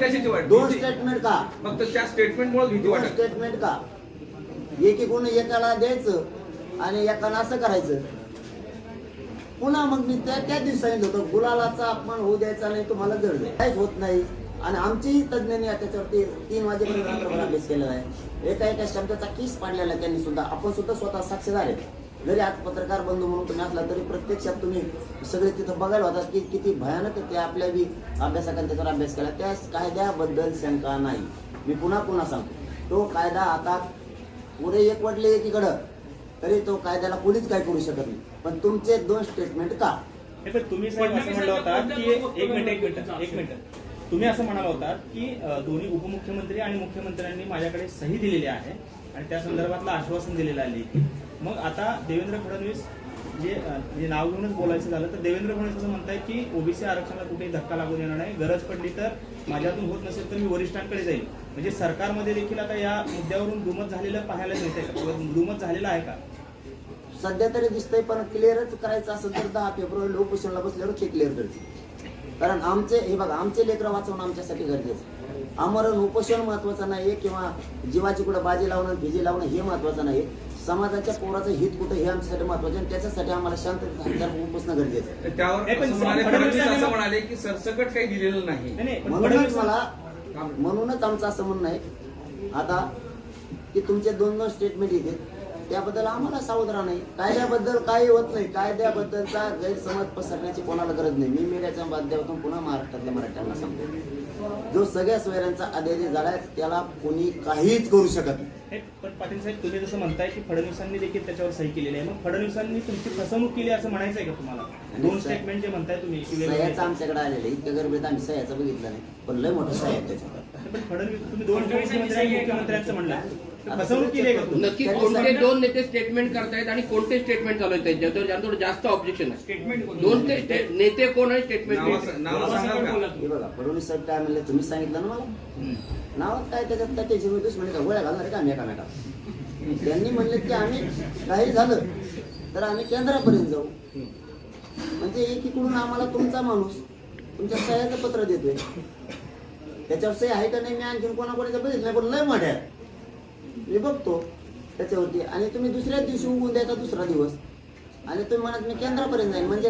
भीती कशाची वाटते दोन भीती- स्टेटमेंट का? फक्त त्या स्टेटमेंटमुळे भीती दोन वाटत. स्टेटमेंट का? एक एकूण एकाला द्यायचं आणि एकाला असं करायचं. पुन्हा मग मी त्या त्या दिवशी सांगितलं होतं गुलालाचा अपमान होऊ द्यायचा नाही तुम्हाला जड जाईल काहीच होत नाही. आणि आमचीही तज्ज्ञांनी त्याच्यावरती तीन वाजेपर्यंत रात्रभर अभ्यास केलेला आहे. एका एका शब्दाचा किस पाडलेला आहे त्यांनी सुद्धा. आपण सुद्धा स्वतः साक्षीदार आहे जरी आज पत्रकार बंधू म्हणून तुम्ही असला तरी प्रत्यक्षात तुम्ही सगळे तिथं बघायला होता की किती भयानक ते आपल्या बी अभ्यासकांनी त्याच्यावर अभ्यास केला त्या कायद्याबद्दल शंका नाही. मी पुन्हा पुन्हा सांगतो. तो कायदा आता पुढे एक वाटले एकीकडं तरी तो कायद्याला कोणीच काय करू शकत नाही. पण तुमचे दोन स्टेटमेंट का? तुम्ही असं की एक मिनिट एक मिनिट एक मिनिट. तुम्ही असं म्हणाला होता की दोन्ही उपमुख्यमंत्री आणि मुख्यमंत्र्यांनी माझ्याकडे सही दिलेली आहे आणि त्या संदर्भातलं आश्वासन दिलेलं आहे. मग आता देवेंद्र फडणवीस जे जे नाव घेऊनच बोलायचं झालं तर देवेंद्र फडणवीस असं म्हणताय की ओबीसी आरक्षणाला कुठेही धक्का लागू देणार नाही गरज पडली तर माझ्यातून होत नसेल तर मी वरिष्ठांकडे जाईल म्हणजे सरकारमध्ये देखील आता या मुद्द्यावरून दुमत झालेलं पाहायला मिळतंय का? दुमत झालेलं आहे का? सध्या तरी दिसतंय पण क्लिअरच करायचं असेल तर दहा फेब्रुवारी उपोषणला बसल्यावर ते क्लिअर करतील. कारण आमचे हे बघा आमचे लेकरं वाचवणं आमच्यासाठी गरजेचं आहे. आमरण उपोषण महत्वाचं नाही किंवा जीवाची कुठं बाजी लावणं भिजी लावणं हे महत्वाचं नाही समाजाच्या पोराचं हित कुठं हे आमच्यासाठी महत्वाचं आहे आणि त्याच्यासाठी आम्हाला शांत उपोषणं गरजेचं त्यावर म्हणाले, की सरसकट काही दिलेलं नाही. म्हणूनच मला म्हणूनच आमचं असं म्हणणं आहे. आता की तुमचे दोन दोन स्टेटमेंट येते त्याबद्दल आम्हाला सावध राहणं आहे कायद्याबद्दल काही होत नाही. कायद्याबद्दलचा गैरसमज पसरण्याची कोणाला गरज नाही. मी मीडियाच्या माध्यमातून पुन्हा महाराष्ट्रातल्या मराठ्यांना सांगतो. जो सगळ्या सोयऱ्यांचा अध्याय झालाय त्याला कोणी काहीच करू शकत नाही. पण पाटील साहेब तुम्ही जसं म्हणताय की फडणवीसांनी देखील त्याच्यावर सही केलेली आहे. मग फडणवीसांनी तुमची फसवणूक केली असं म्हणायचं आहे का तुम्हाला? दोन स्टेटमेंट जे म्हणताय तुम्ही सह्याचं आमच्याकडे आलेलं आहे. इतक्या गरबेत आम्ही सह्याचं बघितलं नाही. पण लय मोठं सह्या त्याच्यात पण फडणवीस तुम्ही दोन मुख्यमंत्र्यांचं म्हणला तर फसवणूक केली आहे का तुम्ही? नक्की कोणते दोन नेते स्टेटमेंट करतायत आणि कोणते स्टेटमेंट चालू आहेत त्यांच्यावर? ज्यांच्यावर जास्त ऑब्जेक्शन आहे. स्टेटमेंट दोन ते नेते कोण आहे स्टेटमेंट नावं सांगाल का? हे बघा फडणवीस साहेब काय म्हणले तुम्ही सांगितलं ना मला? नावात काय त्याच्यात काय दुश्मनी का? गोळ्या घालणार का आम्ही मॅडम. त्यांनी म्हणले की आम्ही काही झालं तर आम्ही केंद्रापर्यंत जाऊ. म्हणजे एकीकडून आम्हाला तुमचा माणूस तुमच्या सह्याचं पत्र देतोय. त्याच्यावर सही आहे का नाही मी आणखीन कोणाकोणाच्या बघितलं नाही पण लय मोठ्या मी बघतो त्याच्यावरती. आणि तुम्ही दुसऱ्याच दिवशी उगून द्यायचा दुसरा दिवस. आणि तुम्ही म्हणत मी केंद्रापर्यंत जाईन. म्हणजे